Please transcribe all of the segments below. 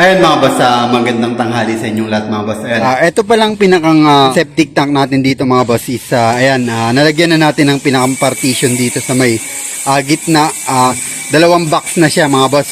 Ayan mga boss, magandang tanghali sa inyong lahat mga boss. Ayan. Ah, ito pa lang pinakang ah, septic tank natin dito mga boss is ah, ayan, ah, nalagyan na natin ng pinakang partition dito sa may ah, gitna. Ah, dalawang box na siya mga boss.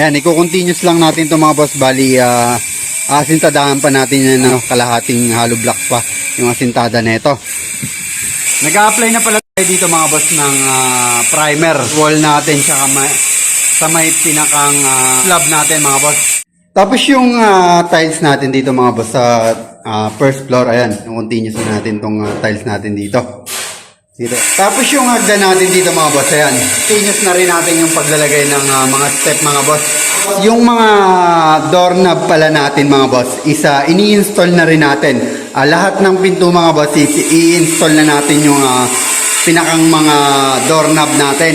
Ayan, i-continuous lang natin to mga boss. Bali, ah, asintadahan pa natin yan ng kalahating hollow block pa yung asintada nito. Nag-a-apply na pala tayo dito mga boss ng ah, primer wall natin tsaka may, sa may pinakang ah, slab natin mga boss. Tapos yung ah, tiles natin dito mga boss sa ah, first floor, ayan, continuous na natin tong ah, tiles natin dito. Dito. Tapos yung hagdan natin dito mga boss, ayan, continuous na rin natin yung paglalagay ng ah, mga step mga boss. Yung mga doorknob pala natin mga boss, isa ini-install na rin natin. Ah, lahat ng pinto mga boss, i-install na natin yung ah, pinakang mga doorknob natin.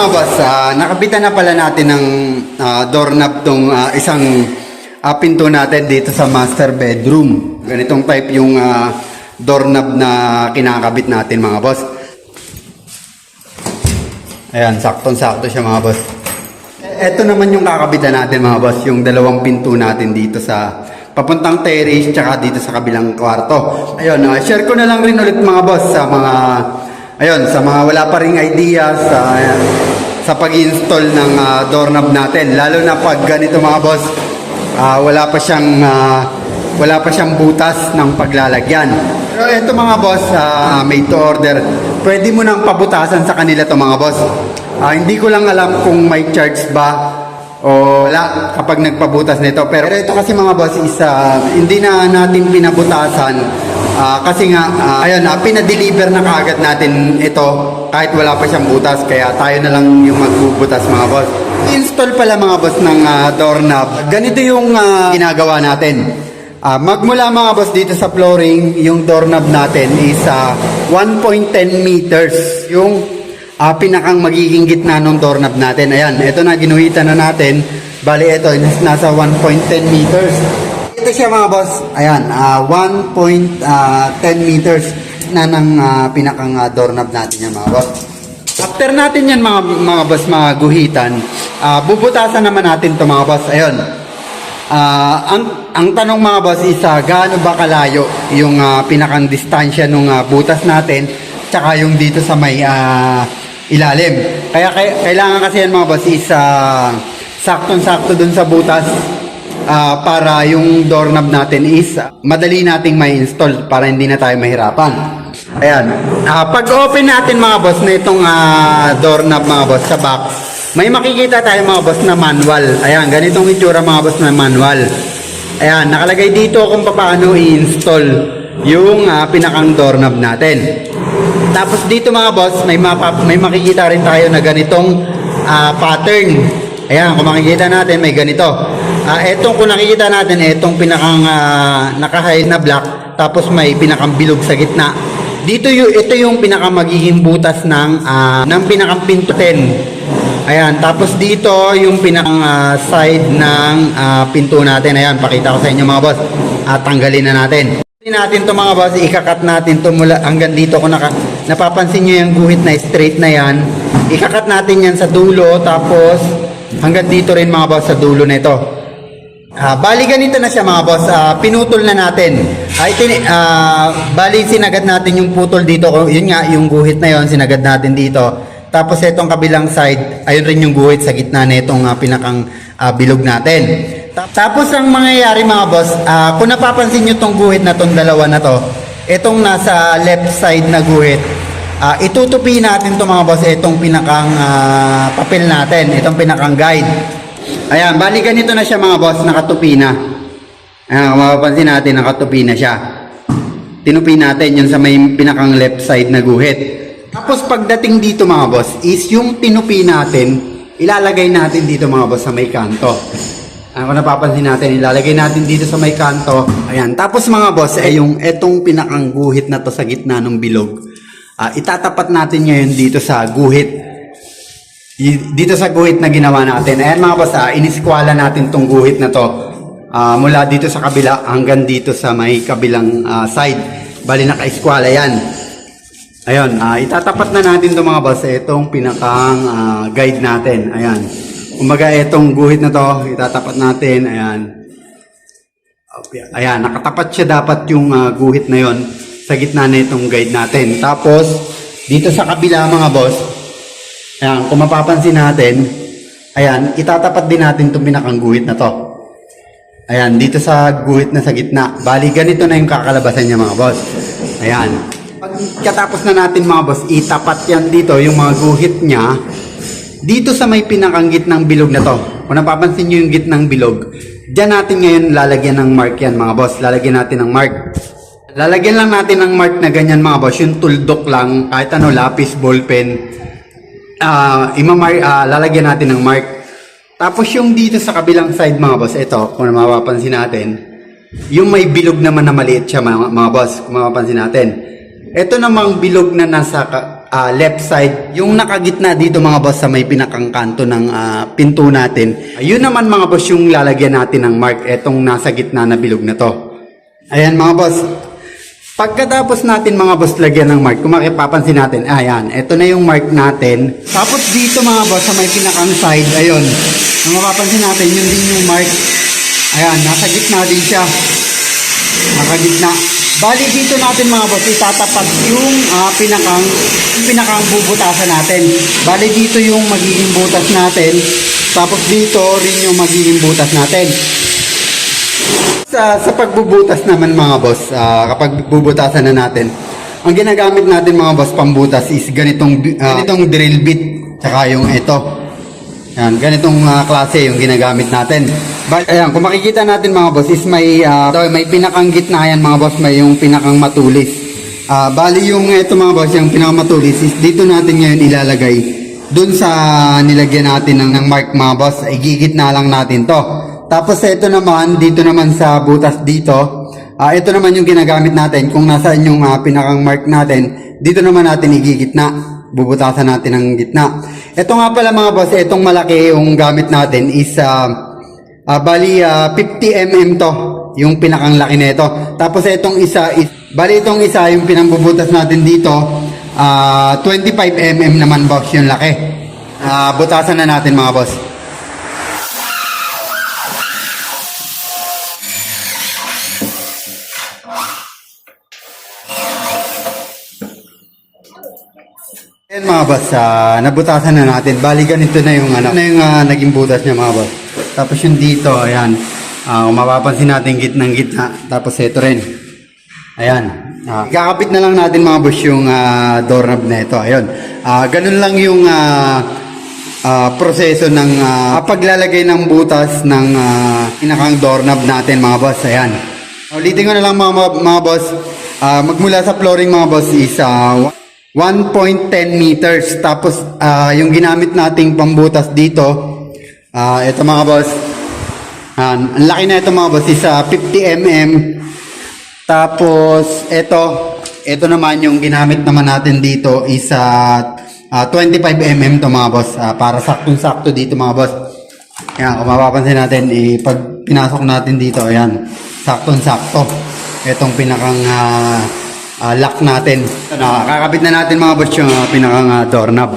mga boss, ah, nakabitan na pala natin ng ah, doorknob tong ah, isang ah, pinto natin dito sa master bedroom. Ganitong type yung ah, doorknob na kinakabit natin mga boss. Ayan, saktong-sakto siya mga boss. Ito naman yung kakabitan natin mga boss, yung dalawang pinto natin dito sa papuntang terrace tsaka dito sa kabilang kwarto. Ayun, ah, share ko na lang rin ulit mga boss sa mga ayun, sa mga wala pa ring idea sa sa pag-install ng ah, doorknob natin. Lalo na pag ganito mga boss, ah, wala pa siyang ah, wala pa siyang butas ng paglalagyan. Pero ito mga boss, ah, made to order. Pwede mo nang pabutasan sa kanila to mga boss. Ah, hindi ko lang alam kung may charge ba o wala kapag nagpabutas nito. Pero, ito kasi mga boss is ah, hindi na natin pinabutasan Ah, kasi nga, ah, ayun, uh, pinadeliver na kaagad natin ito kahit wala pa siyang butas. Kaya tayo na lang yung magbubutas mga boss. Install pala mga boss ng ah, doorknob. Ganito yung ah, ginagawa natin. Ah, magmula mga boss dito sa flooring, yung doorknob natin is ah, 1.10 meters. Yung ah, pinakang magiging gitna ng doorknob natin. Ayan, ito na ginuhitan na natin. Bali ito, nasa 1.10 meters. Ito siya mga boss. Ayan, ah, 1.10 meters na ng ah, pinakang ah, doorknob natin yan mga boss. After natin yan mga, mga boss, mga guhitan, ah, bubutasan naman natin to mga boss. Ayun. Ah, ang ang tanong mga boss is ah, gaano ba kalayo yung ah, pinakang distansya ng butas natin tsaka yung dito sa may ah, ilalim. Kaya kay- kailangan kasi yan mga boss is ah, saktong-sakto dun sa butas ah, para yung doorknob natin is ah, madali nating may install para hindi na tayo mahirapan. Ayan. Ah, pag open natin mga boss na itong ah, doorknob mga boss sa box, may makikita tayo mga boss na manual. Ayan, ganitong itsura mga boss na manual. Ayan, nakalagay dito kung paano i-install yung ah, pinakang doorknob natin. Tapos dito mga boss, may, mapa, may makikita rin tayo na ganitong ah, pattern. Ayan, kung makikita natin, may ganito. Ah, etong kung nakikita natin, etong pinakang uh, naka-hide na black, tapos may pinakang bilog sa gitna. Dito yung, ito yung pinakang magiging butas ng, ah, ng pinakang pinto 10. Ayan, tapos dito yung pinakang ah, side ng ah, pinto natin. Ayan, pakita ko sa inyo mga boss. At tanggalin na natin. Hindi natin to mga boss, ikakat natin to mula hanggang dito kung naka, napapansin nyo yung guhit na straight na yan. Ikakat natin yan sa dulo tapos hanggang dito rin mga boss sa dulo nito. Ah, bali ganito na siya mga boss. Ah, pinutol na natin. Ay tin ah, bali sinagad natin yung putol dito. Yun nga yung guhit na yon sinagad natin dito. Tapos itong kabilang side, ayun rin yung guhit sa gitna nitong ah, pinakang ah, bilog natin. Ta- Tapos ang mangyayari mga boss, ah, kung napapansin nyo tong guhit na tong dalawa na to, Itong nasa left side na guhit, ah, itutupi natin to mga boss, itong pinakang ah, papel natin, itong pinakang guide. Ayan, bali ganito na siya mga boss, nakatupi na. Ayan, mapapansin natin, nakatupi na siya. Tinupi natin yun sa may pinakang left side na guhit. Tapos pagdating dito mga boss, is yung tinupi natin, ilalagay natin dito mga boss sa may kanto. Ano napapansin natin, ilalagay natin dito sa may kanto. Ayan, tapos mga boss, ay yung etong pinakang guhit na to sa gitna ng bilog. ah, itatapat natin ngayon dito sa guhit dito sa guhit na ginawa natin. Ayan mga boss, iniskwala natin tong guhit na to. Ah, mula dito sa kabila hanggang dito sa may kabilang ah, side. Bali naka-eskwala yan. Ayun, ah, itatapat na natin to mga boss. Itong pinakang ah, guide natin. Ayan. Kumbaga itong guhit na to, itatapat natin. Ayan. Ayan, nakatapat siya dapat yung ah, guhit na yon sa gitna na itong guide natin. Tapos, dito sa kabila mga boss, Ayan, kung mapapansin natin, ayan, itatapat din natin itong pinakang guhit na to. Ayan, dito sa guhit na sa gitna. Bali, ganito na yung kakalabasan niya mga boss. Ayan. Pagkatapos na natin mga boss, itapat yan dito, yung mga guhit niya, dito sa may pinakang gitnang bilog na to. Kung napapansin nyo yung gitnang bilog, dyan natin ngayon lalagyan ng mark yan mga boss. Lalagyan natin ng mark. Lalagyan lang natin ng mark na ganyan mga boss. Yung tuldok lang, kahit ano, lapis, ballpen, ah imamar ah, lalagyan natin ng mark. Tapos yung dito sa kabilang side mga boss, ito, kung mapapansin natin, yung may bilog naman na maliit siya mga, mga boss, kung mapapansin natin. Ito namang bilog na nasa ah, left side, yung nakagitna dito mga boss sa may pinakang kanto ng ah, pinto natin. Ayun naman mga boss yung lalagyan natin ng mark, etong nasa gitna na bilog na to. Ayan mga boss, Pagkatapos natin mga boss lagyan ng mark, kung makipapansin natin, ayan, ito na yung mark natin. Tapos dito mga boss, sa may pinakang side, ayun, kung mapapansin natin, yun din yung mark. Ayan, nasa gitna din siya. Nasa gitna. Bali dito natin mga boss, itatapat yung ah, pinakang, pinakang bubutasan natin. Bali dito yung magiging butas natin. Tapos dito rin yung magiging butas natin. Sa, sa pagbubutas naman mga boss, ah, kapag bubutasan na natin, ang ginagamit natin mga boss pambutas is ganitong, ah, ganitong drill bit, tsaka yung ito. Yan, ganitong ah, klase yung ginagamit natin. But, ayan, kung makikita natin mga boss is may, ito, may pinakang gitna yan mga boss, may yung pinakang matulis. Ah, bali yung ito mga boss, yung pinakang matulis is dito natin ngayon ilalagay dun sa nilagyan natin ng, ng mark mga boss, igigit na lang natin to. Tapos ito naman, dito naman sa butas dito, ah ito naman yung ginagamit natin. Kung nasaan yung ah, pinakang mark natin, dito naman natin igigitna. Bubutasan natin ng gitna. Ito nga pala mga boss, itong malaki yung gamit natin is ah, ah, bali ah, 50 mm to, yung pinakang laki nito. Tapos itong isa is, bali itong isa yung pinambubutas natin dito, ah 25 mm naman boss yung laki. Ah, butasan na natin mga boss. Ayan mga boss, ah, nabutasan na natin. Bali ganito na yung ano, na yung ah, naging butas niya mga boss. Tapos yung dito, ayan. Kung mapapansin natin gitnang gitna. Tapos ito rin. Ayan. Ah, kakapit na lang natin mga boss yung ah, doorknob na ito. Ayun. Ah, ganun lang yung ah, ah, proseso ng ah, paglalagay ng butas ng ah, pinakang doorknob natin mga boss. Ayan. Ulitin ko na lang mga, mga, boss. Ah, magmula sa flooring mga boss is ah, 1.10 meters. Tapos, ah, yung ginamit nating pambutas dito, ah, ito mga boss, ah, ang laki na ito mga boss, is ah, 50 mm. Tapos, ito, ito naman yung ginamit naman natin dito is ah, ah, 25 mm to mga boss. Ah, para saktong-sakto dito mga boss. Ayan, kung mapapansin natin, eh, pag pinasok natin dito, ayan, saktong-sakto. Itong pinakang ah, ah, lock natin. Ito na, kakabit na natin mga boss yung ah, pinakang ah, doorknob.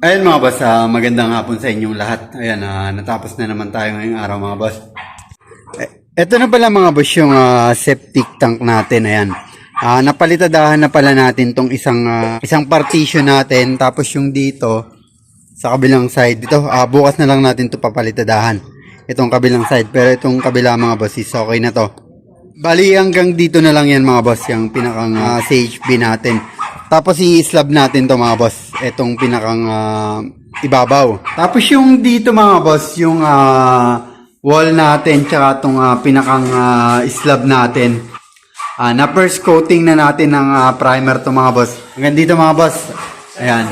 Ayun mga boss, ah, magandang hapon sa inyong lahat. Ayan, ah, natapos na naman tayo ngayong araw mga boss. Ito na pala mga boss yung ah, septic tank natin. Ayan. Ah, napalitadahan na pala natin tong isang ah, isang partition natin tapos yung dito sa kabilang side dito ah, bukas na lang natin to papalitadahan. Itong kabilang side pero itong kabila mga boss is okay na to. Bali hanggang dito na lang yan mga boss yung pinakang ah, CHP natin. Tapos i-slab natin to mga boss. Itong pinakang ah, ibabaw. Tapos yung dito mga boss yung ah, wall natin tsaka itong ah, pinakang ah, slab natin. Ah, na first coating na natin ng ah, primer to mga boss. Hanggang dito mga boss. Ayan.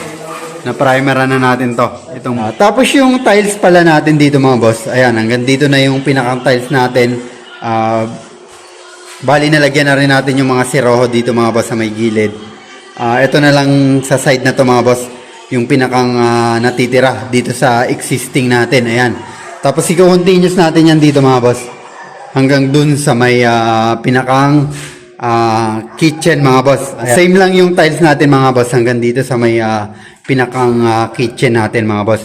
Na primer na natin to. Itong, ah, tapos yung tiles pala natin dito mga boss. Ayan, hanggang dito na yung pinakang tiles natin. Ah, bali nalagyan na rin natin yung mga siroho dito mga boss sa may gilid. Ah, ito na lang sa side na to mga boss. Yung pinakang ah, natitira dito sa existing natin. Ayan. Tapos i-continuous natin yan dito mga boss hanggang dun sa may ah, pinakang ah, kitchen mga boss. Same lang yung tiles natin mga boss hanggang dito sa may ah, pinakang ah, kitchen natin mga boss.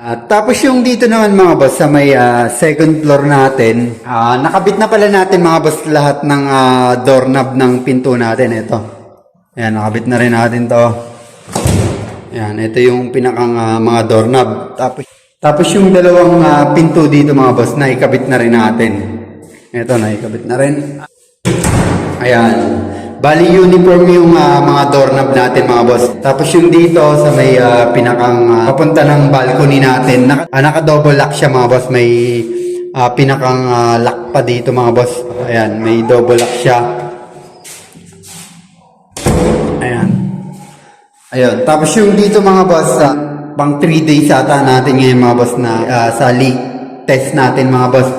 At tapos yung dito naman mga boss sa may ah, second floor natin, ah, nakabit na pala natin mga boss lahat ng ah, doorknob ng pinto natin ito. Ayan, nakabit na rin natin to. Ayan, ito yung pinakang ah, mga doorknob. Tapos tapos yung dalawang ah, pinto dito mga boss na ikabit na rin natin. Ito na ikabit na rin. Ayan. Bali uniform yung ah, mga doorknob natin mga boss. Tapos yung dito sa may ah, pinakang ah, papunta ng balcony natin, naka, ah, naka-double lock siya mga boss. May ah, pinakang ah, lock pa dito mga boss. Ayan, may double lock siya. Ayan. Ayun. Tapos yung dito mga boss, ah, pang 3 days ata natin ngayon mga boss na ah, sa leak test natin mga boss.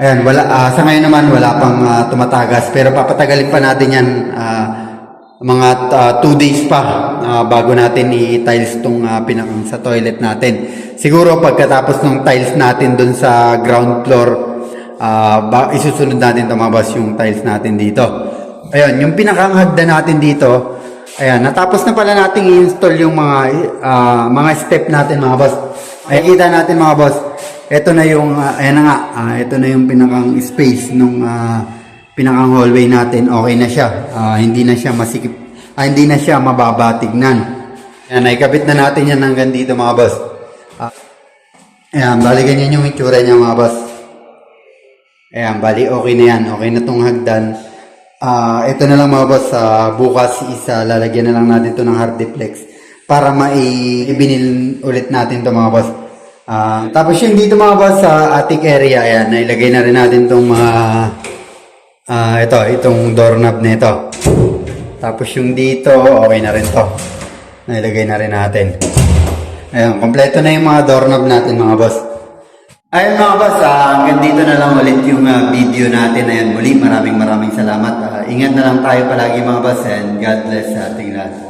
Ayan, wala, ah, sa ngayon naman wala pang ah, tumatagas pero papatagalin pa natin yan ah, mga 2 days pa ah, bago natin i-tiles tong ah, pinakang sa toilet natin. Siguro pagkatapos ng tiles natin dun sa ground floor, ah, ba, isusunod natin ito mga boss yung tiles natin dito. Ayun, yung pinakang hagdan natin dito, Ayan, natapos na pala nating i-install yung mga ah, mga step natin mga boss. Ay kita natin mga boss. Ito na yung ah, ayan na nga, ah, ito na yung pinakang space nung ah, pinakang hallway natin. Okay na siya. Ah, hindi na siya masikip. Ah, hindi na siya mababa tignan. Ayan, naikabit na natin yan hanggang dito mga boss. Ah, ayan, bali ganyan yung itsura niya mga boss. Ayan, bali okay na yan. Okay na tong hagdan. Ah, ito na lang mga boss, ah, bukas isa lalagyan na lang natin to ng hard deflex para maibinil ulit natin to mga boss. Ah, tapos yung dito mga boss sa attic area, ayan, nailagay na rin natin tong mga ah, ito, itong doorknob na ito. Tapos yung dito, okay na rin to. Nailagay na rin natin. Ayan, kompleto na yung mga doorknob natin mga boss. Ayun mga boss, ah, hanggang dito na lang ulit yung ah, video natin. Ayan, muli maraming maraming salamat. Ah, ingat na lang tayo palagi mga boss and God bless sa ating lahat.